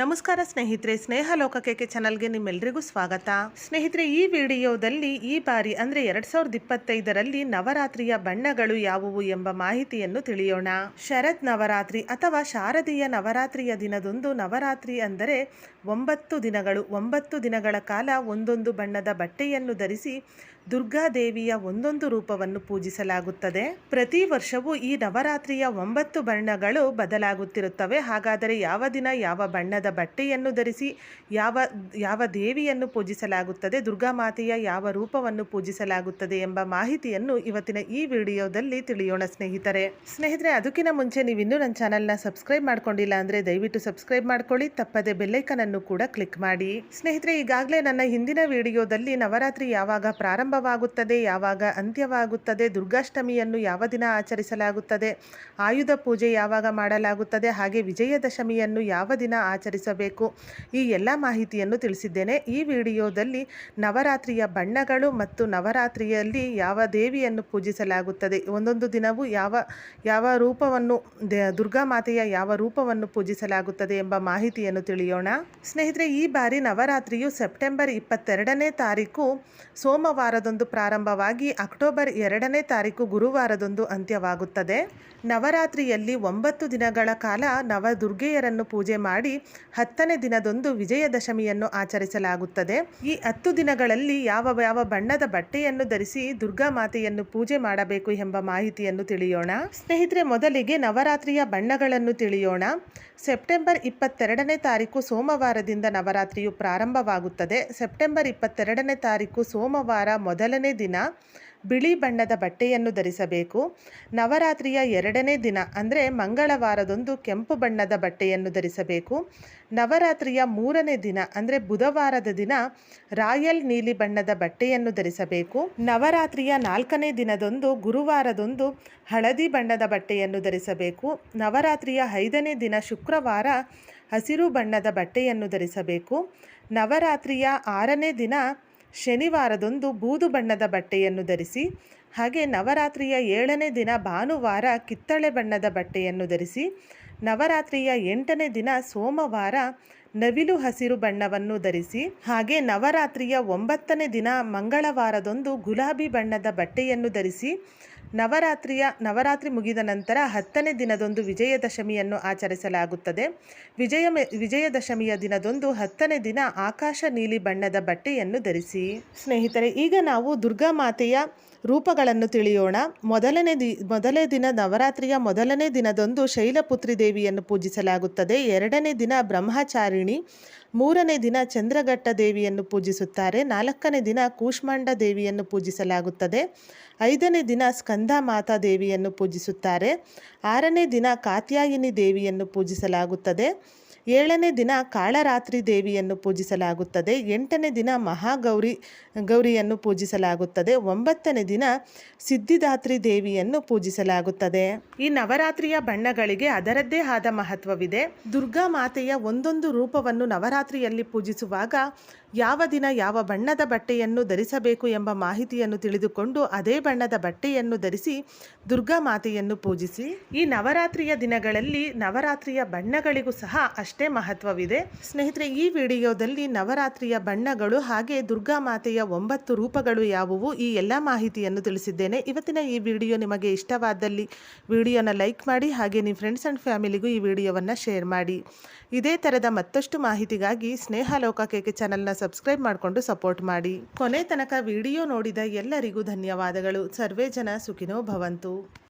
ನಮಸ್ಕಾರ ಸ್ನೇಹಿತರೆ ಸ್ನೇಹ ಲೋಕಕ್ಕೆ ಚಾನಲ್ಗೆ ನಿಮ್ಮೆಲ್ಲರಿಗೂ ಸ್ವಾಗತ. ಸ್ನೇಹಿತರೆ, ಈ ವಿಡಿಯೋದಲ್ಲಿ ಈ ಬಾರಿ ಅಂದರೆ ಎರಡ್ ಸಾವಿರದ ಇಪ್ಪತ್ತೈದರಲ್ಲಿ ನವರಾತ್ರಿಯ ಬಣ್ಣಗಳು ಯಾವುವು ಎಂಬ ಮಾಹಿತಿಯನ್ನು ತಿಳಿಯೋಣ. ಶರದ್ ನವರಾತ್ರಿ ಅಥವಾ ಶಾರದೀಯ ನವರಾತ್ರಿಯ ದಿನದೊಂದು ನವರಾತ್ರಿ ಅಂದರೆ ಒಂಬತ್ತು ದಿನಗಳು, ಒಂಬತ್ತು ದಿನಗಳ ಕಾಲ ಒಂದೊಂದು ಬಣ್ಣದ ಬಟ್ಟೆಯನ್ನು ಧರಿಸಿ ದುರ್ಗಾದೇವಿಯ ಒಂದೊಂದು ರೂಪವನ್ನು ಪೂಜಿಸಲಾಗುತ್ತದೆ. ಪ್ರತಿ ವರ್ಷವೂ ಈ ನವರಾತ್ರಿಯ ಒಂಬತ್ತು ಬಣ್ಣಗಳು ಬದಲಾಗುತ್ತಿರುತ್ತವೆ. ಹಾಗಾದರೆ ಯಾವ ದಿನ ಯಾವ ಬಣ್ಣದ ಬಟ್ಟೆಯನ್ನು ಧರಿಸಿ ಯಾವ ಯಾವ ದೇವಿಯನ್ನು ಪೂಜಿಸಲಾಗುತ್ತದೆ, ದುರ್ಗಾ ಮಾತೆಯ ಯಾವ ರೂಪವನ್ನು ಪೂಜಿಸಲಾಗುತ್ತದೆ ಎಂಬ ಮಾಹಿತಿಯನ್ನು ಇವತ್ತಿನ ಈ ವಿಡಿಯೋದಲ್ಲಿ ತಿಳಿಯೋಣ ಸ್ನೇಹಿತರೆ. ಸ್ನೇಹಿತರೆ, ಅದಕ್ಕಿಂತ ಮುಂಚೆ ನೀವು ಇನ್ನೂ ನನ್ನ ಚಾನಲ್ನ ಸಬ್ಸ್ಕ್ರೈಬ್ ಮಾಡ್ಕೊಂಡಿಲ್ಲ ಅಂದರೆ ದಯವಿಟ್ಟು ಸಬ್ಸ್ಕ್ರೈಬ್ ಮಾಡ್ಕೊಳ್ಳಿ, ತಪ್ಪದೆ ಬೆಲ್ಲೈಕನ್ ಅನ್ನು ಕೂಡ ಕ್ಲಿಕ್ ಮಾಡಿ. ಸ್ನೇಹಿತರೆ, ಈಗಾಗಲೇ ನನ್ನ ಹಿಂದಿನ ವಿಡಿಯೋದಲ್ಲಿ ನವರಾತ್ರಿ ಯಾವಾಗ ಪ್ರಾರಂಭವಾಗುತ್ತದೆ, ಯಾವಾಗ ಅಂತ್ಯವಾಗುತ್ತದೆ, ದುರ್ಗಾಷ್ಟಮಿಯನ್ನು ಯಾವ ದಿನ ಆಚರಿಸಲಾಗುತ್ತದೆ, ಆಯುಧ ಪೂಜೆ ಯಾವಾಗ ಮಾಡಲಾಗುತ್ತದೆ, ಹಾಗೆ ವಿಜಯದಶಮಿಯನ್ನು ಯಾವ ದಿನ ಆಚರಿಸಬೇಕು, ಈ ಎಲ್ಲ ಮಾಹಿತಿಯನ್ನು ತಿಳಿಸಿದ್ದೇನೆ. ಈ ವಿಡಿಯೋದಲ್ಲಿ ನವರಾತ್ರಿಯ ಬಣ್ಣಗಳು ಮತ್ತು ನವರಾತ್ರಿಯಲ್ಲಿ ಯಾವ ದೇವಿಯನ್ನು ಪೂಜಿಸಲಾಗುತ್ತದೆ, ಒಂದೊಂದು ದಿನವೂ ಯಾವ ಯಾವ ರೂಪವನ್ನು ದುರ್ಗಾ ಮಾತೆಯ ಯಾವ ರೂಪವನ್ನು ಪೂಜಿಸಲಾಗುತ್ತದೆ ಎಂಬ ಮಾಹಿತಿಯನ್ನು ತಿಳಿಯೋಣ. ಸ್ನೇಹಿತರೆ, ಈ ಬಾರಿ ನವರಾತ್ರಿಯು ಸೆಪ್ಟೆಂಬರ್ ಇಪ್ಪತ್ತೆರಡನೇ ತಾರೀಕು ಸೋಮವಾರದಂದು ಪ್ರಾರಂಭವಾಗಿ ಅಕ್ಟೋಬರ್ ಎರಡನೇ ತಾರೀಕು ಗುರುವಾರದಂದು ಅಂತ್ಯವಾಗುತ್ತದೆ. ನವರಾತ್ರಿಯಲ್ಲಿ ಒಂಬತ್ತು ದಿನಗಳ ಕಾಲ ನವದುರ್ಗೆಯರನ್ನು ಪೂಜೆ ಮಾಡಿ ಹತ್ತನೇ ದಿನದಂದು ವಿಜಯದಶಮಿಯನ್ನು ಆಚರಿಸಲಾಗುತ್ತದೆ. ಈ ಹತ್ತು ದಿನಗಳಲ್ಲಿ ಯಾವ ಯಾವ ಬಣ್ಣದ ಬಟ್ಟೆಯನ್ನು ಧರಿಸಿ ದುರ್ಗಾ ಮಾತೆಯನ್ನು ಪೂಜೆ ಮಾಡಬೇಕು ಎಂಬ ಮಾಹಿತಿಯನ್ನು ತಿಳಿಯೋಣ. ಸ್ನೇಹಿತರೆ, ಮೊದಲಿಗೆ ನವರಾತ್ರಿಯ ಬಣ್ಣಗಳನ್ನು ತಿಳಿಯೋಣ. ಸೆಪ್ಟೆಂಬರ್ ಇಪ್ಪತ್ತೆರಡನೇ ತಾರೀಕು ಸೋಮವಾರದಿಂದ ನವರಾತ್ರಿಯು ಪ್ರಾರಂಭವಾಗುತ್ತದೆ. ಸೆಪ್ಟೆಂಬರ್ ಇಪ್ಪತ್ತೆರಡನೇ ತಾರೀಕು ಸೋಮವಾರ ಮೊದಲನೇ ದಿನ. ಬಿಳಿ ಬಣ್ಣದ ಬಟ್ಟೆಯನ್ನು ಧರಿಸಬೇಕು. ನವರಾತ್ರಿಯ ಎರಡನೇ ದಿನ, ಅಂದರೆ ಮಂಗಳವಾರದೊಂದು ಕೆಂಪು ಬಣ್ಣದ ಬಟ್ಟೆಯನ್ನು ಧರಿಸಬೇಕು. ನವರಾತ್ರಿಯ ಮೂರನೇ ದಿನ, ಅಂದರೆ ಬುಧವಾರದ ದಿನ, ರಾಯಲ್ ನೀಲಿ ಬಣ್ಣದ ಬಟ್ಟೆಯನ್ನು ಧರಿಸಬೇಕು. ನವರಾತ್ರಿಯ ನಾಲ್ಕನೇ ದಿನದಂದು ಗುರುವಾರದೊಂದು ಹಳದಿ ಬಣ್ಣದ ಬಟ್ಟೆಯನ್ನು ಧರಿಸಬೇಕು. ನವರಾತ್ರಿಯ ಐದನೇ ದಿನ ಶುಕ್ರವಾರ ಹಸಿರು ಬಣ್ಣದ ಬಟ್ಟೆಯನ್ನು ಧರಿಸಬೇಕು. ನವರಾತ್ರಿಯ ಆರನೇ ದಿನ ಶನಿವಾರದಂದು ಬೂದು ಬಣ್ಣದ ಬಟ್ಟೆಯನ್ನು ಧರಿಸಿ, ಹಾಗೆ ನವರಾತ್ರಿಯ ಏಳನೇ ದಿನ ಭಾನುವಾರ ಕಿತ್ತಳೆ ಬಣ್ಣದ ಬಟ್ಟೆಯನ್ನು ಧರಿಸಿ, ನವರಾತ್ರಿಯ ಎಂಟನೇ ದಿನ ಸೋಮವಾರ ನವಿಲು ಹಸಿರು ಬಣ್ಣವನ್ನು ಧರಿಸಿ, ಹಾಗೆ ನವರಾತ್ರಿಯ ಒಂಬತ್ತನೇ ದಿನ ಮಂಗಳವಾರದೊಂದು ಗುಲಾಬಿ ಬಣ್ಣದ ಬಟ್ಟೆಯನ್ನು ಧರಿಸಿ, ನವರಾತ್ರಿಯ, ನವರಾತ್ರಿ ಮುಗಿದ ನಂತರ ಹತ್ತನೇ ದಿನದೊಂದು ವಿಜಯದಶಮಿಯನ್ನು ಆಚರಿಸಲಾಗುತ್ತದೆ. ವಿಜಯ ವಿಜಯದಶಮಿಯ ದಿನದೊಂದು ಹತ್ತನೇ ದಿನ ಆಕಾಶ ನೀಲಿ ಬಣ್ಣದ ಬಟ್ಟೆಯನ್ನು ಧರಿಸಿ. ಸ್ನೇಹಿತರೆ, ಈಗ ನಾವು ದುರ್ಗಾ ಮಾತೆಯ ರೂಪಗಳನ್ನು ತಿಳಿಯೋಣ. ಮೊದಲನೇ ದಿ ಮೊದಲನೇ ದಿನ ನವರಾತ್ರಿಯ ಮೊದಲನೇ ದಿನದಂದು ಶೈಲಪುತ್ರಿ ದೇವಿಯನ್ನು ಪೂಜಿಸಲಾಗುತ್ತದೆ. ಎರಡನೇ ದಿನ ಮೂರನೇ ದಿನ ಚಂದ್ರಘಟ್ಟ ದೇವಿಯನ್ನು ಪೂಜಿಸುತ್ತಾರೆ. ನಾಲ್ಕನೇ ದಿನ ಕೂಷ್ಮಾಂಡ ದೇವಿಯನ್ನು ಪೂಜಿಸಲಾಗುತ್ತದೆ. ಐದನೇ ದಿನ ಸ್ಕಂದ ಮಾತಾ ದೇವಿಯನ್ನು ಪೂಜಿಸುತ್ತಾರೆ. ಆರನೇ ದಿನ ಕಾತ್ಯಾಯಿನಿ ದೇವಿಯನ್ನು ಪೂಜಿಸಲಾಗುತ್ತದೆ. ಏಳನೇ ದಿನ ಕಾಳರಾತ್ರಿ ದೇವಿಯನ್ನು ಪೂಜಿಸಲಾಗುತ್ತದೆ. ಎಂಟನೇ ದಿನ ಮಹಾಗೌರಿ, ಗೌರಿಯನ್ನು ಪೂಜಿಸಲಾಗುತ್ತದೆ. ಒಂಬತ್ತನೇ ದಿನ ಸಿದ್ಧಿದಾತ್ರಿ ದೇವಿಯನ್ನು ಪೂಜಿಸಲಾಗುತ್ತದೆ. ಈ ನವರಾತ್ರಿಯ ಬಣ್ಣಗಳಿಗೆ ಅದರದ್ದೇ ಆದ ಮಹತ್ವವಿದೆ. ದುರ್ಗಾ ಮಾತೆಯ ಒಂದೊಂದು ರೂಪವನ್ನು ನವರಾತ್ರಿಯಲ್ಲಿ ಪೂಜಿಸುವಾಗ ಯಾವ ದಿನ ಯಾವ ಬಣ್ಣದ ಬಟ್ಟೆಯನ್ನು ಧರಿಸಬೇಕು ಎಂಬ ಮಾಹಿತಿಯನ್ನು ತಿಳಿದುಕೊಂಡು ಅದೇ ಬಣ್ಣದ ಬಟ್ಟೆಯನ್ನು ಧರಿಸಿ ದುರ್ಗಾ ಮಾತೆಯನ್ನು ಪೂಜಿಸಿ. ಈ ನವರಾತ್ರಿಯ ದಿನಗಳಲ್ಲಿ ನವರಾತ್ರಿಯ ಬಣ್ಣಗಳಿಗೂ ಸಹ ಅಷ್ಟೇ ಮಹತ್ವವಿದೆ. ಸ್ನೇಹಿತರೆ, ಈ ವಿಡಿಯೋದಲ್ಲಿ ನವರಾತ್ರಿಯ ಬಣ್ಣಗಳು ಹಾಗೆ ದುರ್ಗಾ ಮಾತೆಯ ಒಂಬತ್ತು ರೂಪಗಳು ಯಾವುವು ಈ ಎಲ್ಲ ಮಾಹಿತಿಯನ್ನು ತಿಳಿಸಿದ್ದೇನೆ. ಇವತ್ತಿನ ಈ ವಿಡಿಯೋ ನಿಮಗೆ ಇಷ್ಟವಾದಲ್ಲಿ ವಿಡಿಯೋನ ಲೈಕ್ ಮಾಡಿ ಹಾಗೆ ನಿಮ್ಮ ಫ್ರೆಂಡ್ಸ್ ಆ್ಯಂಡ್ ಫ್ಯಾಮಿಲಿಗೂ ಈ ವಿಡಿಯೋವನ್ನು ಶೇರ್ ಮಾಡಿ. ಇದೇ ಥರದ ಮತ್ತಷ್ಟು ಮಾಹಿತಿಗಾಗಿ ಸ್ನೇಹ ಲೋಕ ಕೇಕೆ ಚಾನಲ್ನ ಸಬ್ಸ್ಕ್ರೈಬ್ ಮಾಡಿಕೊಂಡು ಸಪೋರ್ಟ್ ಮಾಡಿ. ಕೊನೆ ತನಕ ವಿಡಿಯೋ ನೋಡಿದ ಎಲ್ಲರಿಗೂ ಧನ್ಯವಾದಗಳು. ಸರ್ವೇ ಜನ ಸುಖಿನೋ ಭವಂತು.